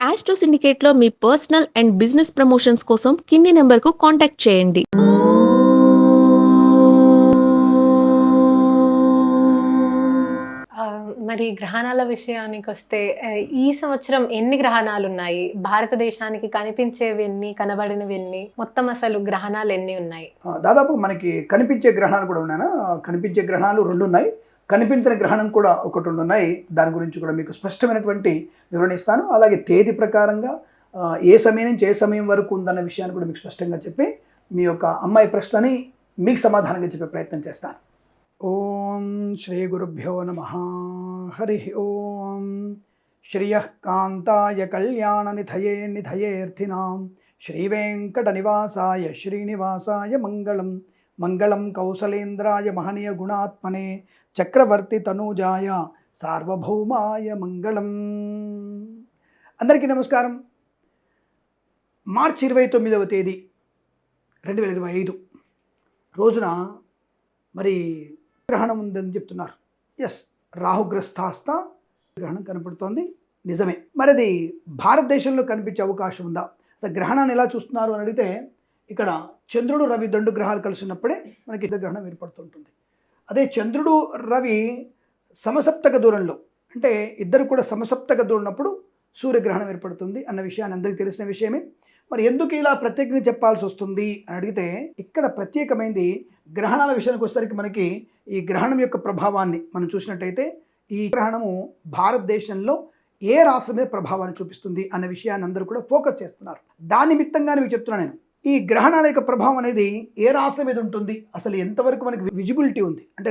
Astro సిండికేట్లో మీ personal and business promotions కోసం కింది నెంబర్కు కాంటాక్ట్ చేయండి. మరి గ్రహణాల విషయానికి వస్తే ఈ సంవత్సరం ఎన్ని గ్రహణాలు ఉన్నాయి భారతదేశానికి కనిపించేవి ఎన్ని కనబడినవి ఎన్ని మొత్తం అసలు గ్రహణాలు ఎన్ని ఉన్నాయి దాదాపు మనకి కనిపించే గ్రహణాలు కూడా ఉన్నాయా కనిపించే గ్రహణాలు రెండు ఉన్నాయి కనిపించిన గ్రహణం కూడా ఒకటి ఉన్నాయి దాని గురించి కూడా మీకు స్పష్టమైనటువంటి వివరణ ఇస్తాను. అలాగే తేదీ ప్రకారంగా ఏ సమయం నుంచి ఏ సమయం వరకు ఉందన్న విషయాన్ని కూడా మీకు స్పష్టంగా చెప్పి మీ యొక్క అమ్మాయి ప్రశ్నని మీకు సమాధానంగా చెప్పే ప్రయత్నం చేస్తాను. ఓం శ్రీ గురుభ్యో నమ. హరి ఓం. శ్రియ కాంతాయ కళ్యాణ నిధయే నిధయేర్థినాం శ్రీవేంకట నివాసాయ శ్రీనివాసాయ మంగళం. మంగళం కౌసలేంద్రాయ మహనీయ గుణాత్మనే చక్రవర్తి తనూజాయ సార్వభౌమాయ మంగళం. అందరికీ నమస్కారం. మార్చి ఇరవై తొమ్మిదవ తేదీ రెండు వేల ఇరవై ఐదు. రోజున మరి గ్రహణం ఉందని చెప్తున్నారు. ఎస్ రాహుగ్రస్థాస్త గ్రహణం కనపడుతోంది. నిజమే. మరి అది భారతదేశంలో కనిపించే అవకాశం ఉందా? గ్రహణాన్ని ఎలా చూస్తున్నారు అని అడిగితే ఇక్కడ చంద్రుడు రవి రెండు గ్రహాలు కలిసినప్పుడే మనకి గ్రహణం ఏర్పడుతుంటుంది. అదే చంద్రుడు రవి సమసప్తక దూరంలో. అంటే ఇద్దరు కూడా సమసప్తక దూరినప్పుడు సూర్యగ్రహణం ఏర్పడుతుంది అన్న విషయాన్ని అందరికీ తెలిసిన విషయమే. మరి ఎందుకు ఇలా ప్రత్యేకంగా చెప్పాల్సి వస్తుంది అని అడిగితే ఇక్కడ ప్రత్యేకమైనది గ్రహణాల విషయానికి వచ్చేసరికి మనకి ఈ గ్రహణం యొక్క ప్రభావాన్ని మనం చూసినట్టయితే ఈ గ్రహణము భారతదేశంలో ఏ రాష్ట్రం మీద ప్రభావాన్ని చూపిస్తుంది అన్న విషయాన్ని అందరూ కూడా ఫోకస్ చేస్తున్నారు. దాని నిమిత్తంగానే మీకు చెప్తున్నాను నేను. ఈ గ్రహణాల యొక్క ప్రభావం అనేది ఏ రాశి మీద ఉంటుంది? అసలు ఎంతవరకు మనకి విజిబిలిటీ ఉంది? అంటే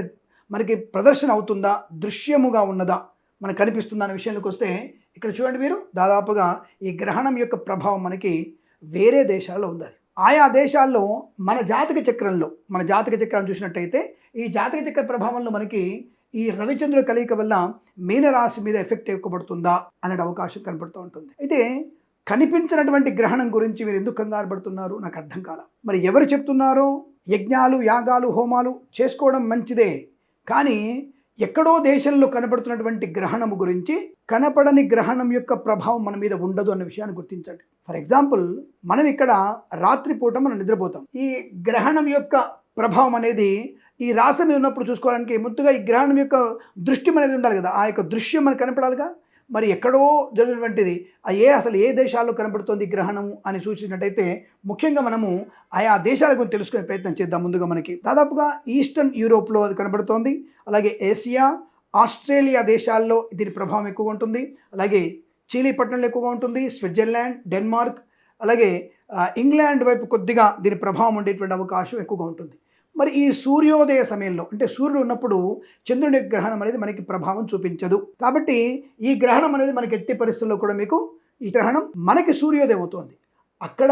మనకి ప్రదర్శన అవుతుందా? దృశ్యముగా ఉన్నదా? మనకు కనిపిస్తుందా అనే విషయానికి వస్తే ఇక్కడ చూడండి మీరు దాదాపుగా ఈ గ్రహణం యొక్క ప్రభావం మనకి వేరే దేశాల్లో ఉంది. ఆయా దేశాల్లో మన జాతక చక్రంలో మన జాతక చక్రాన్ని చూసినట్టయితే ఈ జాతక చక్ర ప్రభావంలో మనకి ఈ రవిచంద్రుల కలయిక వల్ల మీనరాశి మీద ఎఫెక్ట్ ఎక్కువబడుతుందా అనే అవకాశం కనపడుతూ ఉంటుంది. అయితే కనిపించినటువంటి గ్రహణం గురించి మీరు ఎందుకు కంగారు పడుతున్నారు? నాకు అర్థం కాల. మరి ఎవరు చెప్తున్నారో? యజ్ఞాలు యాగాలు హోమాలు చేసుకోవడం మంచిదే. కానీ ఎక్కడో దేశంలో కనపడుతున్నటువంటి గ్రహణము గురించి కనపడని గ్రహణం యొక్క ప్రభావం మన మీద ఉండదు అన్న విషయాన్ని గుర్తించండి. ఫర్ ఎగ్జాంపుల్ మనం ఇక్కడ రాత్రిపూట మనం నిద్రపోతాం. ఈ గ్రహణం యొక్క ప్రభావం అనేది ఈ రాశి మీద ఉన్నప్పుడు చూసుకోవడానికి ముందుగా ఈ గ్రహణం యొక్క దృష్టి అనేది ఉండాలి కదా. ఆ యొక్క దృశ్యం మనకు కనపడాలిగా? మరి ఎక్కడో జరిగినటువంటిది. ఆ ఏ అసలు ఏ దేశాల్లో కనబడుతోంది గ్రహణము అని సూచించినట్టయితే ముఖ్యంగా మనము ఆయా దేశాల గురించి తెలుసుకునే ప్రయత్నం చేద్దాం ముందుగా మనకి. దాదాపుగా ఈస్టర్న్ యూరోప్లో అది కనబడుతోంది. అలాగే ఏసియా ఆస్ట్రేలియా దేశాల్లో దీని ప్రభావం ఎక్కువగా ఉంటుంది. అలాగే చీలీ పట్టణంలో ఎక్కువగా ఉంటుంది. స్విట్జర్లాండ్ డెన్మార్క్ అలాగే ఇంగ్లాండ్ వైపు కొద్దిగా దీని ప్రభావం ఉండేటువంటి అవకాశం ఎక్కువగా ఉంటుంది. మరి ఈ సూర్యోదయ సమయంలో అంటే సూర్యుడు ఉన్నప్పుడు చంద్రుని గ్రహణం అనేది మనకి ప్రభావం చూపించదు. కాబట్టి ఈ గ్రహణం అనేది మనకి ఎట్టి పరిస్థితుల్లో కూడా మీకు ఈ గ్రహణం మనకి సూర్యోదయం అవుతుంది. అక్కడ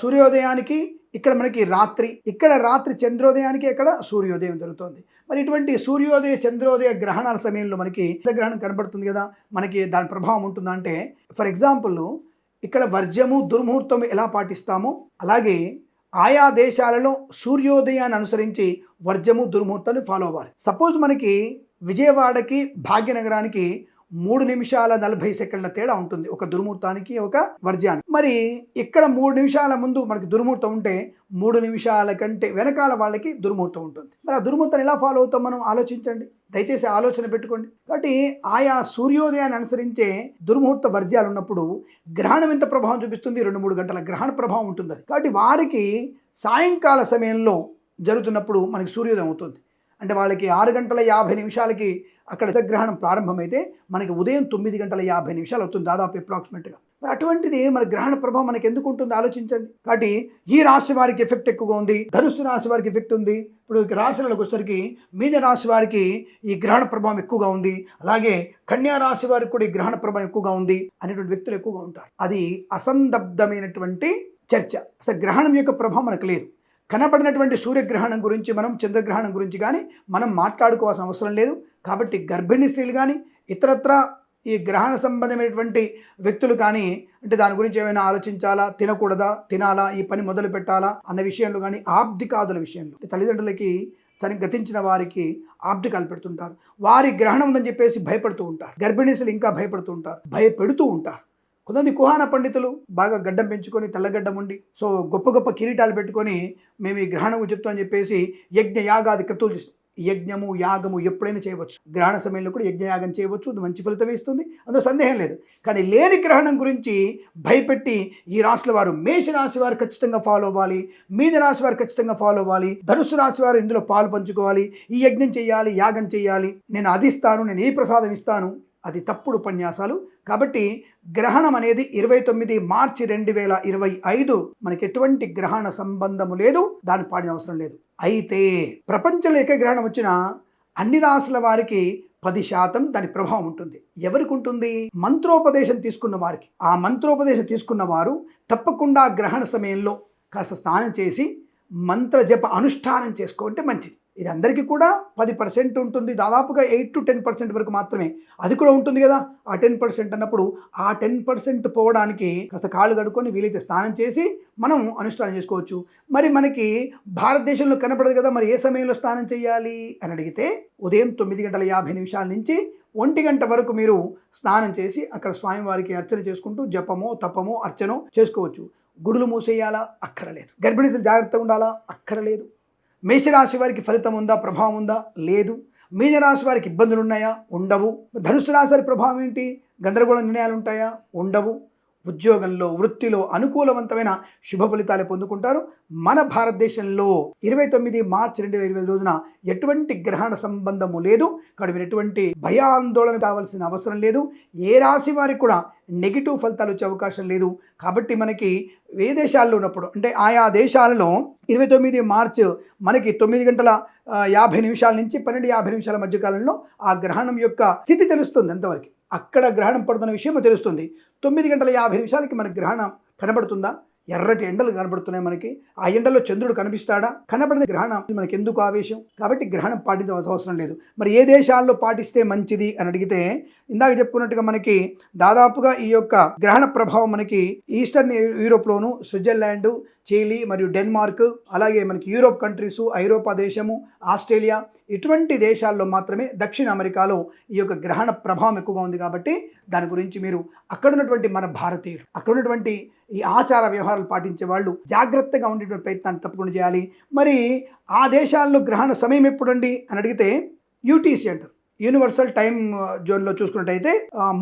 సూర్యోదయానికి ఇక్కడ మనకి రాత్రి ఇక్కడ రాత్రి చంద్రోదయానికి ఇక్కడ సూర్యోదయం జరుగుతుంది. మరి ఇటువంటి సూర్యోదయ చంద్రోదయ గ్రహణాల సమయంలో మనకి గ్రహణం కనబడుతుంది కదా మనకి దాని ప్రభావం ఉంటుందంటే ఫర్ ఎగ్జాంపుల్ ఇక్కడ వర్జము దుర్ముహూర్తం ఎలా పాటిస్తామో? అలాగే ఆయా దేశాలలో సూర్యోదయాన్ని అనుసరించి వర్జము దుర్ముహూర్తాన్ని ఫాలో అవ్వాలి. సపోజ్ మనకి విజయవాడకి భాగ్యనగరానికి మూడు నిమిషాల నలభై సెకండ్ల తేడా ఉంటుంది. ఒక దుర్ముహూర్తానికి ఒక వర్జ్యానికి. మరి ఇక్కడ మూడు నిమిషాల ముందు మనకి దుర్ముహూర్తం ఉంటే మూడు నిమిషాల కంటే వెనకాల వాళ్ళకి దుర్ముహూర్తం ఉంటుంది. మరి ఆ దుర్ముహూర్తాన్ని ఎలా ఫాలో అవుతాం మనం? ఆలోచించండి. దయచేసి ఆలోచన పెట్టుకోండి. కాబట్టి ఆయా సూర్యోదయాన్ని అనుసరించే దుర్ముహూర్త వర్జ్యాలు ఉన్నప్పుడు గ్రహణం ఎంత ప్రభావం చూపిస్తుంది? రెండు మూడు గంటల గ్రహణ ప్రభావం ఉంటుంది అది. కాబట్టి వారికి సాయంకాల సమయంలో జరుగుతున్నప్పుడు మనకి సూర్యోదయం అవుతుంది. అంటే వాళ్ళకి ఆరు గంటల యాభై నిమిషాలకి అక్కడ గ్రహణం ప్రారంభమైతే మనకి ఉదయం తొమ్మిది గంటల యాభై నిమిషాలు అవుతుంది దాదాపు అప్రాక్సిమేట్గా మరి అటువంటిది మన గ్రహణ ప్రభావం మనకి ఎందుకు ఉంటుంది? ఆలోచించండి. కాబట్టి ఈ రాశి వారికి ఎఫెక్ట్ ఎక్కువగా ఉంది. ధనుస్సు రాశి వారికి ఎఫెక్ట్ ఉంది. ఇప్పుడు రాశులకు వచ్చేసరికి మీన రాశి వారికి ఈ గ్రహణ ప్రభావం ఎక్కువగా ఉంది. అలాగే కన్యా రాశి వారికి కూడా ఈ గ్రహణ ప్రభావం ఎక్కువగా ఉంది అనేటువంటి వ్యక్తులు ఎక్కువగా ఉంటారు. అది అసందబ్ధమైనటువంటి చర్చ. అసలు గ్రహణం యొక్క ప్రభావం మనకు లేదు. కనపడినటువంటి సూర్యగ్రహణం గురించి మనం చంద్రగ్రహణం గురించి కానీ మనం మాట్లాడుకోవాల్సిన అవసరం లేదు. కాబట్టి గర్భిణీ స్త్రీలు కానీ ఇతరత్ర ఈ గ్రహణ సంబంధమైనటువంటి వ్యక్తులు కానీ అంటే దాని గురించి ఏమైనా ఆలోచించాలా తినకూడదా తినాలా ఈ పని మొదలు పెట్టాలా అన్న విషయంలో కానీ ఆబ్దికాదుల విషయంలో. తల్లిదండ్రులకి తనకి గతించిన వారికి ఆబ్దికాలు పెడుతుంటారు. వారి గ్రహణం ఉందని చెప్పేసి భయపడుతూ ఉంటారు. గర్భిణీసులు ఇంకా భయపడుతూ ఉంటారు. భయపెడుతూ ఉంటారు. కొంతమంది కుహాన పండితులు బాగా గడ్డం పెంచుకొని తెల్లగడ్డం ఉండి సో గొప్ప గొప్ప కిరీటాలు పెట్టుకొని మేము ఈ గ్రహణం చెప్తామని చెప్పేసి యజ్ఞ యాగాది క్రతువులు చేస్తాం. యజ్ఞము యాగము ఎప్పుడైనా చేయవచ్చు. గ్రహణ సమయంలో కూడా యజ్ఞయాగం చేయవచ్చు. మంచి ఫలితం ఇస్తుంది. అందులో సందేహం లేదు. కానీ లేని గ్రహణం గురించి భయపెట్టి ఈ రాశుల వారు మేష రాశి వారు ఖచ్చితంగా ఫాలో అవ్వాలి. మీన రాశి వారు ఖచ్చితంగా ఫాలో అవ్వాలి. ధనుసు రాశి వారు ఇందులో పాలు పంచుకోవాలి. ఈ యజ్ఞం చేయాలి యాగం చేయాలి. నేను అది ఇస్తాను నేను ఈ ప్రసాదం ఇస్తాను. అది తప్పుడు ఉపన్యాసాలు. కాబట్టి గ్రహణం అనేది ఇరవై తొమ్మిది మార్చి రెండు వేల ఇరవై ఐదు మనకి ఎటువంటి గ్రహణ సంబంధము లేదు. దాని పాడిన అవసరం లేదు. అయితే ప్రపంచంలో ఏక గ్రహణం వచ్చినా అన్ని రాశుల వారికి పది శాతం దాని ప్రభావం ఉంటుంది. ఎవరికి ఉంటుంది? మంత్రోపదేశం తీసుకున్న వారికి. ఆ మంత్రోపదేశం తీసుకున్న వారు తప్పకుండా గ్రహణ సమయంలో కాస్త స్నానం చేసి మంత్ర జప అనుష్ఠానం చేసుకుంటే మంచిది. ఇది అందరికీ కూడా పది పర్సెంట్ ఉంటుంది. దాదాపుగా ఎయిట్ టు టెన్ పర్సెంట్ వరకు మాత్రమే. అది కూడా ఉంటుంది కదా. ఆ టెన్ పర్సెంట్ అన్నప్పుడు ఆ టెన్ పర్సెంట్ పోవడానికి కాస్త కాళ్ళు కడుక్కొని వీలైతే స్నానం చేసి మనం అనుష్ఠానం చేసుకోవచ్చు. మరి మనకి భారతదేశంలో కనపడదు కదా. మరి ఏ సమయంలో స్నానం చేయాలి అని అడిగితే ఉదయం తొమ్మిది గంటల యాభై నిమిషాల నుంచి ఒంటి గంట వరకు మీరు స్నానం చేసి అక్కడ స్వామివారికి అర్చన చేసుకుంటూ జపమో తపమో అర్చనో చేసుకోవచ్చు. గుడులు మూసేయాలా? అక్కరలేదు. గర్భిణీలు జాగ్రత్తగా ఉండాలా? అక్కరలేదు. మేషరాశి వారికి ఫలితం ఉందా? ప్రభావం ఉందా? లేదు. మీనరాశి వారికి ఇబ్బందులు ఉన్నాయా ఉండవు. ధనుసు రాశి వారి ప్రభావం ఏంటి? గందరగోళ నిర్ణయాలు ఉంటాయా? ఉండవు. ఉద్యోగంలో వృత్తిలో అనుకూలవంతమైన శుభ ఫలితాలు పొందుకుంటారు. మన భారతదేశంలో ఇరవై తొమ్మిది మార్చి రెండు వేల ఇరవై రోజున ఎటువంటి గ్రహణ సంబంధము లేదు. కాబట్టి మీరు ఎటువంటి భయాందోళన కావాల్సిన అవసరం లేదు. ఏ రాశి వారికి కూడా నెగిటివ్ ఫలితాలు వచ్చే అవకాశం లేదు. కాబట్టి మనకి ఏ దేశాల్లో ఉన్నప్పుడు అంటే ఆయా దేశాలలో ఇరవై తొమ్మిది మార్చ్ మనకి తొమ్మిది గంటల యాభై నిమిషాల నుంచి పన్నెండు యాభై నిమిషాల మధ్య కాలంలో ఆ గ్రహణం యొక్క స్థితి తెలుస్తుంది అంతవరకు. అక్కడ గ్రహణం పడుతున్న విషయం తెలుస్తుంది. తొమ్మిది గంటల యాభై నిమిషాలకి మన గ్రహణం కనబడుతుందా? ఎర్రటి ఎండలు కనబడుతున్నాయి మనకి. ఆ ఎండలో చంద్రుడు కనిపిస్తాడా? కనబడిన గ్రహణం మనకి ఎందుకు ఆవేశం? కాబట్టి గ్రహణం పాటించవలసిన అవసరం లేదు. మరి ఏ దేశాల్లో పాటిస్తే మంచిది అని అడిగితే ఇందాక చెప్పుకున్నట్టుగా మనకి దాదాపుగా ఈ యొక్క గ్రహణ ప్రభావం మనకి ఈస్టర్న్ యూరోప్లోను స్విట్జర్లాండ్ చిలీ మరియు డెన్మార్క్ అలాగే మనకి యూరోప్ కంట్రీస్ ఐరోపా దేశము ఆస్ట్రేలియా ఇటువంటి దేశాల్లో మాత్రమే దక్షిణ అమెరికాలో ఈ యొక్క గ్రహణ ప్రభావం ఎక్కువగా ఉంది కాబట్టి దాని గురించి మీరు అక్కడ ఉన్నటువంటి మన భారతీయులు అక్కడ ఉన్నటువంటి ఈ ఆచార వ్యవహారాలు పాటించే వాళ్ళు జాగ్రత్తగా ఉండేటువంటి ప్రయత్నాన్ని తప్పకుండా చేయాలి. మరి ఆ దేశాల్లో గ్రహణ సమయం ఎప్పుడండి అని అడిగితే యూటీసీ అంటారు. యూనివర్సల్ టైం జోన్లో చూసుకున్నట్టయితే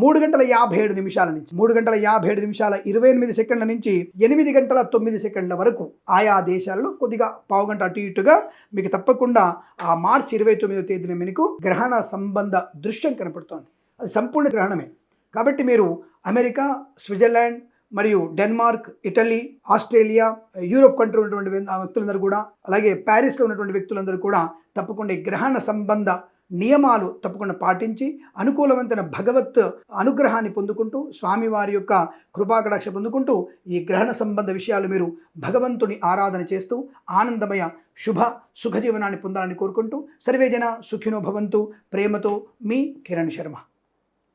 మూడు గంటల యాభై ఏడు నిమిషాల నుంచి మూడు గంటల యాభై ఏడు నిమిషాల ఇరవై ఎనిమిది సెకండ్ల నుంచి ఎనిమిది గంటల తొమ్మిది సెకండ్ల వరకు ఆయా దేశాల్లో కొద్దిగా పావుగంట అటు ఇటుగా మీకు తప్పకుండా ఆ మార్చి ఇరవై తొమ్మిదో తేదీన మీకు గ్రహణ సంబంధ దృశ్యం కనపడుతోంది. అది సంపూర్ణ గ్రహణమే. కాబట్టి మీరు అమెరికా స్విట్జర్లాండ్ మరియు Denmark Italy Australia Europe country ఉన్నటువంటి వ్యక్తులందరూ కూడా అలాగే ప్యారిస్లో ఉన్నటువంటి వ్యక్తులందరూ కూడా తప్పకుండా గ్రహణ సంబంధ నియమాలు తప్పకుండా పాటించి అనుకూలవంతైన భగవత్ అనుగ్రహాన్ని పొందుకుంటూ స్వామివారి యొక్క కృపాకటాక్ష పొందుకుంటూ ఈ గ్రహణ సంబంధ విషయాలు మీరు భగవంతుని ఆరాధన చేస్తూ ఆనందమయ శుభ సుఖ జీవనాన్ని పొందాలని కోరుకుంటూ సర్వేజన సుఖినో భవంతు ప్రేమతో మీ కిరణ్ శర్మ.